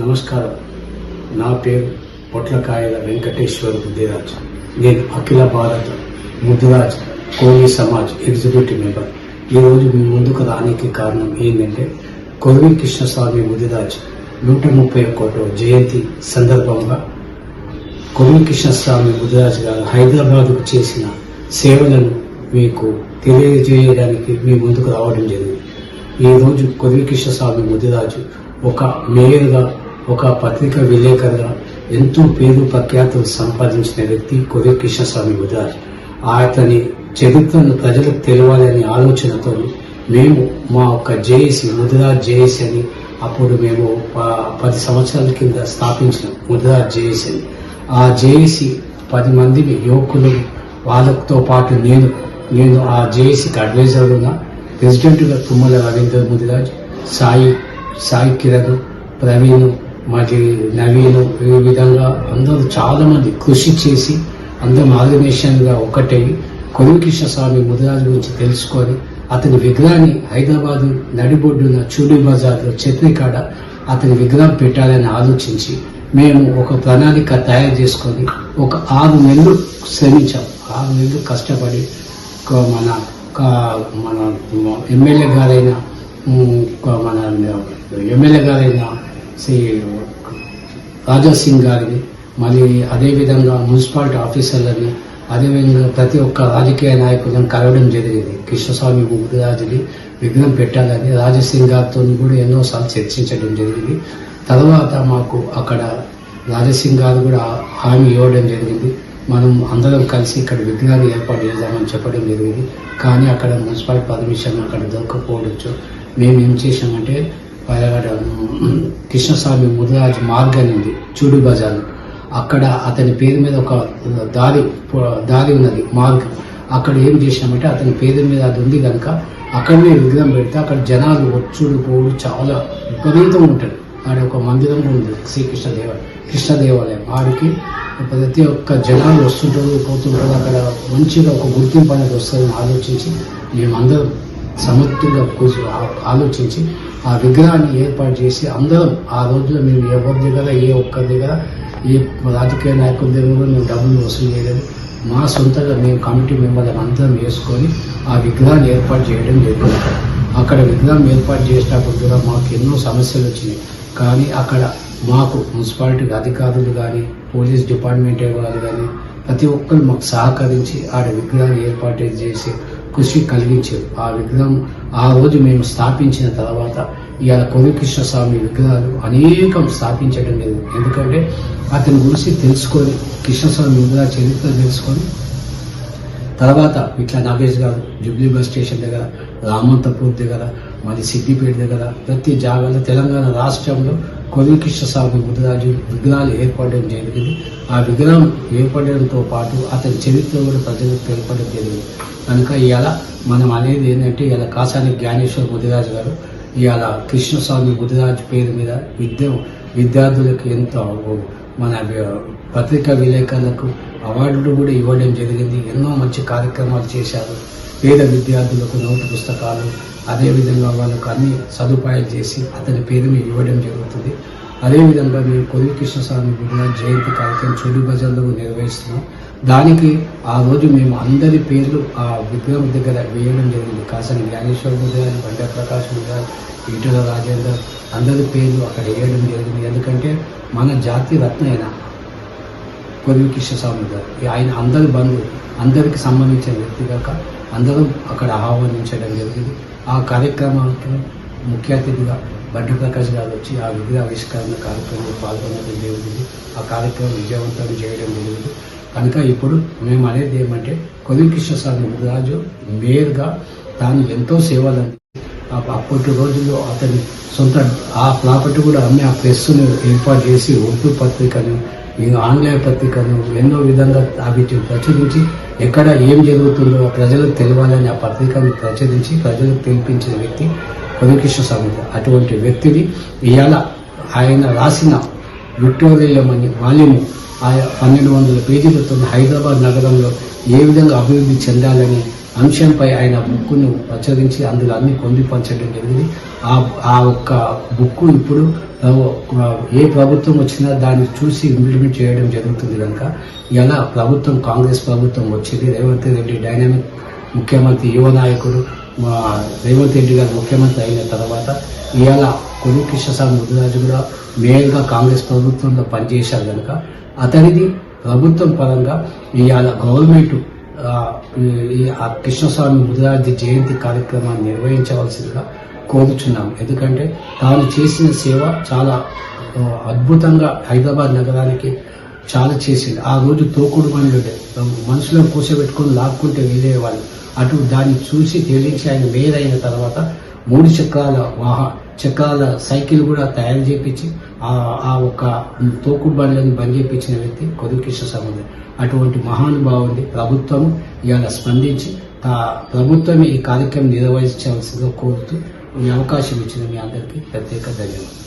నమస్కారం. నా పేరు పొట్లకాయల వెంకటేశ్వర ముద్దిరాజ్ నేను అఖిల భారత ముద్దురాజ్ కోవి సమాజ్ ఎగ్జిక్యూటివ్ మెంబర్. ఈరోజు మీ ముందుకు రానికి కారణం ఏంటంటే కొరవి కృష్ణస్వామి ముదిరాజ్ నూట ముప్పై ఒకటో జయంతి సందర్భంగా కొరవి కృష్ణస్వామి ముదిరాజ్ గారు హైదరాబాద్కు చేసిన సేవలను మీకు తెలియజేయడానికి మీ ముందుకు రావడం జరిగింది. ఈరోజు కొరవి కృష్ణస్వామి ముదిరాజు ఒక మేయర్గా ఒక పత్రిక విలేకరుగా ఎంతో పేరు ప్రఖ్యాతులు సంపాదించిన వ్యక్తి కొరవి కృష్ణస్వామి ఉదార్ అతని చరిత్రను ప్రజలకు తెలవాలనే ఆలోచనతో మేము మా యొక్క జేఏసీ ముద్రా జేఏసీ అని అప్పుడు మేము పది సంవత్సరాల కింద స్థాపించిన ముద్రా జేఏసీ అని. ఆ జేఏసీ పది మంది యువకులు వాళ్ళతో పాటు నేను నేను ఆ జేఏసీకి అడ్వైజర్ ఉన్న. ప్రెసిడెంట్గా తుమ్మల రవీంద్ర ముదిరాజ్ సాయి సాయి కిరణ్ ప్రవీణ్ మాటి నవీను ఈ విధంగా అందరూ చాలా మంది కృషి చేసి అందరం ఆర్గనైజేషన్గా ఒకటై కొలువు స్వామి ముదిరాజు గురించి తెలుసుకొని అతని విగ్రహాన్ని హైదరాబాద్ నడిబొడ్డున చూడి బజార్లో చట్నీకాడ అతని విగ్రహం పెట్టాలని ఆలోచించి మేము ఒక ప్రణాళిక తయారు చేసుకొని ఒక ఆరు నెలలు శ్రమించాం. ఆరు నెలలు కష్టపడి మన మన ఎమ్మెల్యే గారైన మన ఎమ్మెల్యే గారైన శ్రీ రాజా సింగ్ గారిని మరి అదేవిధంగా మున్సిపాలిటీ ఆఫీసర్లని అదేవిధంగా ప్రతి ఒక్క రాజకీయ నాయకులను కలవడం జరిగింది. కృష్ణస్వామి ముగ్గురాజుని విఘ్నం పెట్టాలని రాజసింగ్ గారితో కూడా ఎన్నోసార్లు చర్చించడం జరిగింది. తర్వాత మాకు అక్కడ రాజసింగ్ గారు కూడా హామీ ఇవ్వడం జరిగింది. మనం అందరం కలిసి ఇక్కడ విగ్రహాలు ఏర్పాటు చేద్దామని చెప్పడం జరిగింది. కానీ అక్కడ మున్సిపాలిటీ పర్మిషన్ అక్కడ దొరకపోవచ్చు. మేము ఏం చేసామంటే పైలగడ కృష్ణస్వామి ముదిరాజు మార్గం ఉంది చూడు బజార్. అక్కడ అతని పేరు మీద ఒక దారి దారి ఉన్నది మార్గం. అక్కడ ఏం చేసినామంటే అతని పేరు మీద అది ఉంది కనుక అక్కడనే విగ్రహం పెడితే అక్కడ జనాలు వచ్చుడు పోడు చాలా విపరీతం ఉంటాడు ఆడ ఒక మందిరం ఉంది శ్రీకృష్ణ దేవ కృష్ణ దేవాలయం ఆడికి ప్రతి ఒక్క జనాలు వస్తుంటారు పోతుంటారు. అక్కడ మంచిగా ఒక గుర్తింపు అనేది వస్తుందని ఆలోచించి మేమందరం సమర్థుగా కూర్చో ఆలోచించి ఆ విగ్రహాన్ని ఏర్పాటు చేసి అందరం ఆ రోజులో మేము ఎవరి దగ్గర ఏ ఒక్కరి దగ్గర ఏ రాజకీయ నాయకుల దగ్గర కూడా మేము డబ్బులు వసూలు చేయలేదు. మా సొంతగా మేము కమిటీ మెంబర్లను అందరం వేసుకొని ఆ విగ్రహాన్ని ఏర్పాటు చేయడం జరిగింది. అక్కడ విగ్రహం ఏర్పాటు చేసినప్పుడు కూడా మాకు ఎన్నో సమస్యలు వచ్చినాయి. కానీ అక్కడ మాకు మున్సిపాలిటీ అధికారులు కానీ పోలీస్ డిపార్ట్మెంట్ వాళ్ళు కానీ ప్రతి ఒక్కరు మాకు సహకరించి ఆడ విగ్రహాన్ని ఏర్పాటు చేసి కృషి కలిగించారు. ఆ విగ్రహం ఆ రోజు మేము స్థాపించిన తర్వాత ఇవాళ కొరికృష్ణ స్వామి విగ్రహాలు అనేకం స్థాపించడం లేదు. ఎందుకంటే అతని గురించి తెలుసుకొని కృష్ణస్వామి విగ్రహ చరిత్ర తెలుసుకొని తర్వాత ఇట్లా నాగేష్ గారు జూబ్లీ బస్ స్టేషన్ దగ్గర రామంతపూర్ దగ్గర మరి సిద్దిపేట దగ్గర ప్రతి జాగాలో తెలంగాణ రాష్ట్రంలో కొలి స్వామి ముద్రాజు విగ్రహాలు ఏర్పడడం జరిగింది. ఆ విగ్రహం ఏర్పడడంతో పాటు అతని చరిత్ర కూడా ప్రజలకు తెలపడం జరిగింది. కనుక ఇవాళ మనం అనేది ఏంటంటే ఇవాళ కాసాని జ్ఞానేశ్వర్ ముదిరాజు గారు ఇవాళ కృష్ణస్వామి ముదిరాజు పేరు మీద విద్య విద్యార్థులకు ఎంతో మన పత్రికా విలేకరులకు అవార్డులు కూడా ఇవ్వడం జరిగింది. ఎన్నో మంచి కార్యక్రమాలు చేశారు. పేద విద్యార్థులకు నోటు పుస్తకాలు అదేవిధంగా వాళ్ళకు అన్ని సదుపాయాలు చేసి అతని పేరు మీద ఇవ్వడం జరుగుతుంది. అదేవిధంగా మేము కొద్ది కృష్ణస్వామి విగ్రహ జయంతి కార్యక్రమం చెడు భజనలు నిర్వహిస్తున్నాం. దానికి ఆ రోజు మేము అందరి పేర్లు ఆ విగ్రహం దగ్గర వేయడం జరిగింది. కాసని జ్ఞానేశ్వర గారు బండ ప్రకాష్ గారు ఈటల రాజేందర్ అందరి పేర్లు అక్కడ వేయడం జరిగింది. ఎందుకంటే మన జాతి రత్న అయిన కొరివి కృష్ణస్వామి గారు ఆయన అందరి బంధువు అందరికి సంబంధించిన వ్యక్తి కాక అందరూ అక్కడ ఆహ్వానించడం జరిగింది. ఆ కార్యక్రమానికి ముఖ్య అతిథిగా బండి ప్రకాష్ గారు వచ్చి ఆ విగ్రహ ఆవిష్కరణ కార్యక్రమంలో పాల్గొనడం జరిగింది. ఆ కార్యక్రమం విజయవంతం చేయడం జరిగింది. కనుక ఇప్పుడు మేము అనేది ఏమంటే కొరివి కృష్ణస్వామి రాజు మేయర్గా తాను ఎంతో సేవలు అప్పటి రోజుల్లో అతని సొంత ఆ ప్రాపర్టీ కూడా అమ్మి ఆ ప్రెస్ను ఏర్పాటు చేసి ఉర్దూ పత్రికను ఈ ఆంగ్లేయ పత్రికను ఎన్నో విధంగా వీటిని ప్రచురించి ఎక్కడ ఏం జరుగుతుందో ప్రజలకు తెలియాలని ఆ పత్రికను ప్రచురించి ప్రజలకు తెలిపించిన వ్యక్తి కొనికృష్ణ స్వామి. అటువంటి వ్యక్తిని ఇవాళ ఆయన రాసిన విక్టోరియం అని వాల్యూము ఆయా పన్నెండు వందల పేజీలతో హైదరాబాద్ నగరంలో ఏ విధంగా అభివృద్ధి చెందాలని అంశంపై ఆయన బుక్కును ప్రచురించి అందులో అన్ని పొందిపరచడం జరిగింది. ఆ ఆ ఒక్క బుక్ ఇప్పుడు ఏ ప్రభుత్వం వచ్చినా దాన్ని చూసి ఇంప్లిమెంట్ చేయడం జరుగుతుంది కనుక ఎలా ప్రభుత్వం కాంగ్రెస్ ప్రభుత్వం వచ్చింది? రేవంత్ రెడ్డి డైనామిక్ ముఖ్యమంత్రి యువ నాయకుడు మా రేవంత్ రెడ్డి గారు ముఖ్యమంత్రి అయిన తర్వాత ఇవాళ కొడు కృష్ణస్వామి ముదిరాజు కూడా మేయర్గా కాంగ్రెస్ ప్రభుత్వంలో పనిచేశారు కనుక అతనిది ప్రభుత్వం పరంగా ఇవాళ గవర్నమెంట్ ఆ, ఈ ఆ కృష్ణస్వామి ముదిరాజు జయంతి కార్యక్రమాన్ని నిర్వహించవలసిందిగా కోరుచున్నాం ఎందుకంటే తాను చేసిన సేవ చాలా అద్భుతంగా హైదరాబాద్ నగరానికి చాలా చేసింది. ఆ రోజు తోకుడు బండ్లు మనుషులను కూర్చోబెట్టుకొని లాక్కుంటే వెళ్ళేవాళ్ళు. అటు దాన్ని చూసి తేలించి ఆయన మేయర్ అయిన తర్వాత మూడు చక్రాల వాహ చక్రాల సైకిల్ కూడా తయారు చేపించి ఆ ఆ ఒక తోకుడు బండ్లను బంద్ చేయించిన వ్యక్తి కొదుకృష్ణ సముద్ర అటువంటి మహానుభావుని ప్రభుత్వం ఇవాళ స్పందించి తా- ప్రభుత్వమే ఈ కార్యక్రమం నిర్వహించాల్సిందో కోరుతూ ఈ అవకాశం ఇచ్చిన మీ అందరికీ ప్రత్యేక ధన్యవాదాలు.